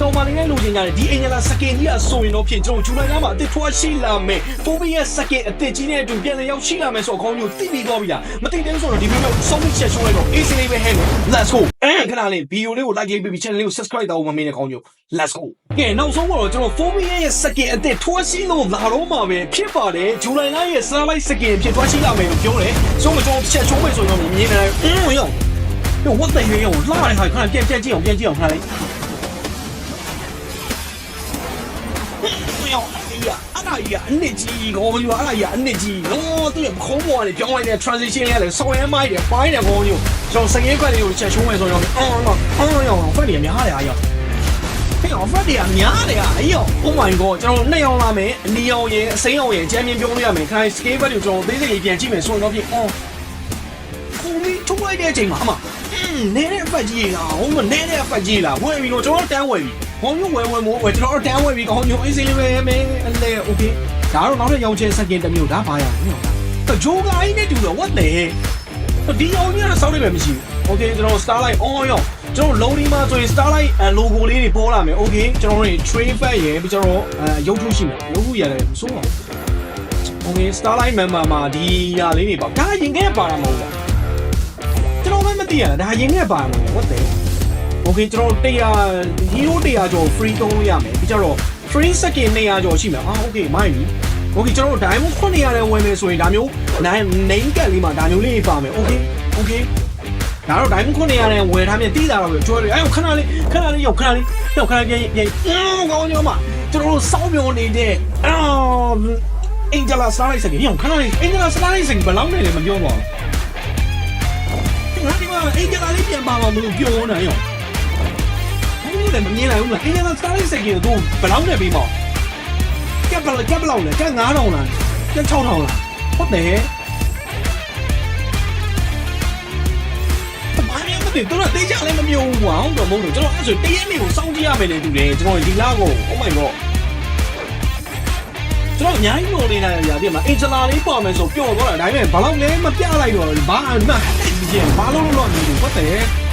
ကောင်မလေးနဲ့လိုချင်ကြတယ်ဒီအင်ဂျင်လာစကင်ကြီးအဆိုရင်တော့ဖြင့်ကျွန်တော်ဂျူလိုင်လမှာအသစ်ထွားရှိလာမယ်ဖိုဘီယာစကင်အသစ်ကြီးနဲ့အတူပြန်လည်ရောက်ရှိလာမယ်ဆိုတော့အကောင်းကြီးသိပြီးတော့ပြီလားမသိတဲ့ဆိုတော့ဒီဗီဒီယိုဆုံးဖြတ်ချက်ရှုံးလိုက်တော့ AC လေးပဲဟဲ့ Let's go ခဏလေးဗီဒီယိုလေးကို like ရေးပြီး channel လေးကို subscribe တော့မမေ့နဲ့ကောင်းကြီး Let's go ကဲနောက်ဆုံးတော့ကျွန်တော်ဖိုဘီယာရဲ့စကင်အသစ်ထွားရှိလို့လာတော့မှာပဲဖြစ်ပါတယ်ဂျူလိုင်လရဲ့ satellite စကင်ဖြစ်ထွားရှိလာမယ်လို့ပြောတယ်ဆိုတော့ကျွန်တော်ချက်ချုံးမယ်ဆိုရင်တော့မြင်နေတယ်အင်းဝင်ရော Yo, what the hell? လာတဲ့ခါခဏပြန်ပြန်ကြည့်အောင်ပြန်ကြည့်အောင်ခဏလေး ။မြောက်အေးရအဲ့ဒါကြီးကအနစ်ကြီးခေါင်းကြီးအဲ့ဒါကြီးကအနစ်ကြီးနော်သူ့ရဲ့မခုံးပေါ်ကနေပြောင်းလိုက်တဲ့ transition လေးကလည်းဆောင်ရမ်းမိုက်တယ်ပိုင်းတယ်ခေါင်းကြီး။ကျွန်တော်စကင်းခွက်လေးကိုချက်ရှုံးမယ်ဆိုတော့အောင်းတော့အောင်းရောက်အောင်ခွက်တွေများတယ်အားရောက်။ဖေးအောင်ဖက်တွေကများတယ်ဟာအေးရော Oh my god ကျွန်တော်နှစ်ယောက်လာမယ်အနီယောင်ရဲ့အစိမ်းအောင်ရဲ့အချမ်းမြင်ပြောလို့ရမယ်ခိုင်း scale ဘက်ကိုကျွန်တော်သေးသေးလေးပြန်ကြည့်မယ်ဆိုရင်တော့ပြင်အောင်းခုံးလေးထုတ်လိုက်တဲ့အချိန်မှာအမအင်းနဲတဲ့အဖက်ကြီးလာဟုတ်မနဲတဲ့အဖက်ကြီးလာဝယ်ပြီတော့ကျွန်တော်တန်းဝယ်ပြီ ဟောမျိုးဝဲဝဲမိုးဝဲကျွန်တော်အတန်းဝဲပြီးဟောမျိုးအေးစေးလေးပဲမဲအလဲ okay ဒါတော့နောက်ထပ်ရောင်းချဲစက်ကင်တစ်မျိုးဒါဘာရအောင်တဂျိုးကိုင်းနဲ့တူတော့ what the heck ဒီအောင်ကြီးကတော့စောက်နေမယ်မရှိဘူး okay ကျွန်တော် starlight on ရောကျွန်တော် loading မှာဆိုရင် starlight logo လေးတွေပေါ်လာမယ် okay ကျွန်တော်တို့ train pad ရယ်ပြီးကျွန်တော်ရုပ်ထုရှိမယ်ရုပ်ထုရတယ်မစိုးပါဘူး okay starlight member မှာဒီရလေးတွေပေါ့ဒါရင်ခဲ့ပါတာမဟုတ်ဘူးကျွန်တော်မှမသိရတာဒါရင်ခဲ့ပါမှာ what the โอเคကျွန်တော်100 hero 100ကျော် free သုံးလို့ရမယ်ပြီးကြတော့ free second 200ကျော်ရှိမှာအာโอเคမိုင်းပြီโอเคကျွန်တော်တို့ diamond 900နဲ့ဝင်မယ်ဆိုရင်ဒါမျိုး name card လေးမှာဒါမျိုးလေးပါမယ်โอเคโอเคဒါတော့ diamond 900နဲ့ဝယ်ထားမြင်တီးတာတော့ပဲကျွဲတယ်အဲ့ခဏလေးခဏလေးရောက်ခဏလေးရောက်ခဏပြန်ပြန်အော်ကောင်းကြောမှာကျွန်တော်တို့စောင်းပြောနေတဲ့အော်အင်ဂျလာစလိုက်စကေရောက်ခဏလေးအင်ဂျလာစလိုက်စကေဘယ်လောက်နဲ့လဲမပြောပါဘူး ငါဒီမှာအင်ဂျင်လာလေးပြန်ပါမှာမလို့ပြောနေရော ဘယ်လိုလဲမမြင်လိုက်ဘူးလားအင်ဂျင်လာစတားလေးစက်ကြီးကိုဘယ်လောက်နဲ့ပြီးမောကက်ဘလကက်ဘလောက်လဲကက်9000လားကက်6000လားဟုတ်တယ်ဘာလဲမသိတော့တေးကြလည်းမမြုံဘူးကွာဟုတ်တော့မဟုတ်တော့ကျွန်တော်အဲ့ဆိုတရက်နေ့ကိုစောင့်ကြည့်ရမယ်လေတူတယ်ကျွန်တော်ဒီလားကို Oh my god ကျွန်တော်အများကြီးလို့နေတာရာဒီမှာအင်ဂျလာလေးပေါ်မယ်ဆိုပျော့သွားတာဒါပေမဲ့ဘာလို့လဲမပြလိုက်တော့ဘာမှဟဲ့ကြီးဘာလို့လို့လို့မလို့ဟုတ်တယ်ကျွန်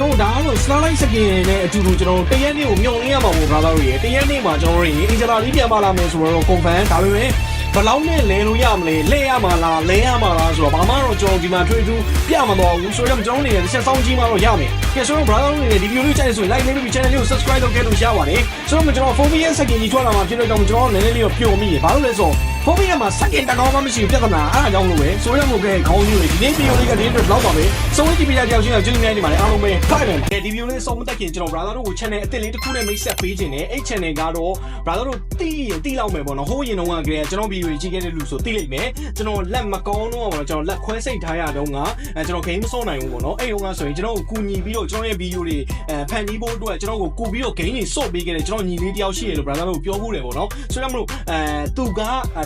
တော်ဒါတော့ slide စကင်နဲ့အတူတူကျွန်တော်တရက်နေ့ကိုမြုံနေရမှာပေါ့ brother တို့ရေတရက်နေ့မှာကျွန်တော်တို့ရေအင်ဂျလာလေးပြန်ပါလာမယ်ဆိုတော့ confirm ဒါပေမဲ့ဘယ်လောက်နဲ့လဲလို့ရမလဲလဲရမှာလားလဲရမှာလားဆိုတော့ဘာမှတော့ကျွန်တော်ဒီမှာထွေးထူးပြမှာတော့ဘူးဆိုတော့ကျွန်တော်နေတစ်ချက်စောင့်ကြည့်မှတော့ရမယ်ကဲဆိုတော့ brother တို့နေဒီ video လေးကြိုက်ဆိုရင် like လေးပြီး channel လေးကို subscribe လုပ်ခဲ့လို့ရပါတယ်ဆိုတော့ကျွန်တော် phobia စကင်ကြီးထွက်လာမှာဖြစ်လို့ကြောင့်ကျွန်တော်နည်းနည်းလေးတော့ပျော်မိရဘာလို့လဲဆိုတော့ phobia မှာစကင်တကောင်းမှမရှိဘူးပြဿနာအဲ့ဒါကြောင့်လို့ပဲဆိုရမို့ကဲခေါင်းကြီးတွေဒီနေ့ video လေးကဒီနေ့တော့လောက်ပါပဲစုံးကြည့်ပြကြတဲ့အောင်ရှင်းအောင်ကျေးဇူးများတင်ပါတယ်အားလုံးပဲဖိုင်တယ်ကဲဒီ video လေးစုံမတက်ခင်ကျွန်တော် brother တို့ကို channel အသစ်လေးတစ်ခုနဲ့မိတ်ဆက်ပေးခြင်းနဲ့အဲ့ channel ကတော့ brother တို့တီးရင်တီးလောက်မယ်ပေါ့နော်ဟိုးရင်တော့ကကလေးကျွန်တော် video ကြီးခဲ့တဲ့လူဆိုတီးလိုက်မယ်ကျွန်တော်လက်မကောင်းတော့ပေါ့နော်ကျွန်တော်လက်ခွဲစိတ်ထားရတော့ကအဲကျွန်တော် game မစောနိုင်ဘူးပေါ့နော်အဲ့ဟိုကဆိုရင်ကျွန်တော်ကိုကူညီပြီးတော့ကျွန်တော်ရဲ့ video တွေအဲဖန်တီးဖို့အတွက်ကျွန်တော်ကိုကူပြီးတော့ game တွေစော့ပေးခဲ့တယ်ကျွန်တော်ညီလေးတယောက်ရှိရလို့ brother တို့ပြောဖို့တယ်ပေါ့နော်ဆိုတော့မလို့အဲသူက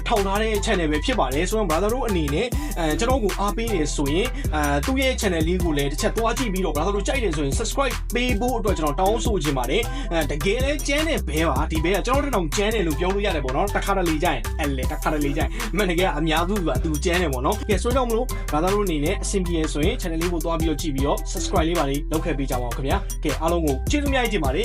ထောင်ထားတဲ့ channel ပဲဖြစ်ပါတယ်ဆိုတော့ brother တို့အနေနဲ့အဲကျွန်တော်ကိုအားပေးနေဆိုရင်အဲသူ့ရဲ့ channel လေးကိုလည်းတစ်ချက်သွားကြည့်ပြီးတော့ brother တို့ကြိုက်တယ်ဆိုရင် subscribe ပေးဖို့အတွက်ကျွန်တော်တောင်းဆိုချင်ပါတယ်အဲတကယ်လဲကျန်းတဲ့ဘဲပါဒီဘဲကကျွန်တော်တို့တောင်ကျန်းတယ်လို့ပြောလို့ရတယ်ပေါ့နော်တစ်ခါတလေကြရင်အဲ့လေတစ်ခါတလေကြရင်မန်တကယ်အများစုကသူကျန်းတယ်ပေါ့နော်ကဲဆိုတော့မလို့ brother တို့အနေနဲ့အဆင်ပြေဆိုရင် channel လေးကိုသွားပြီးတော့ကြည့်ပြီးတော့ subscribe လေးပါလေးလုပ်ခဲ့ပေးကြပါဦးခင်ဗျာကဲအားလုံးကိုကျေးဇူးများကြီးတင်ပါတယ်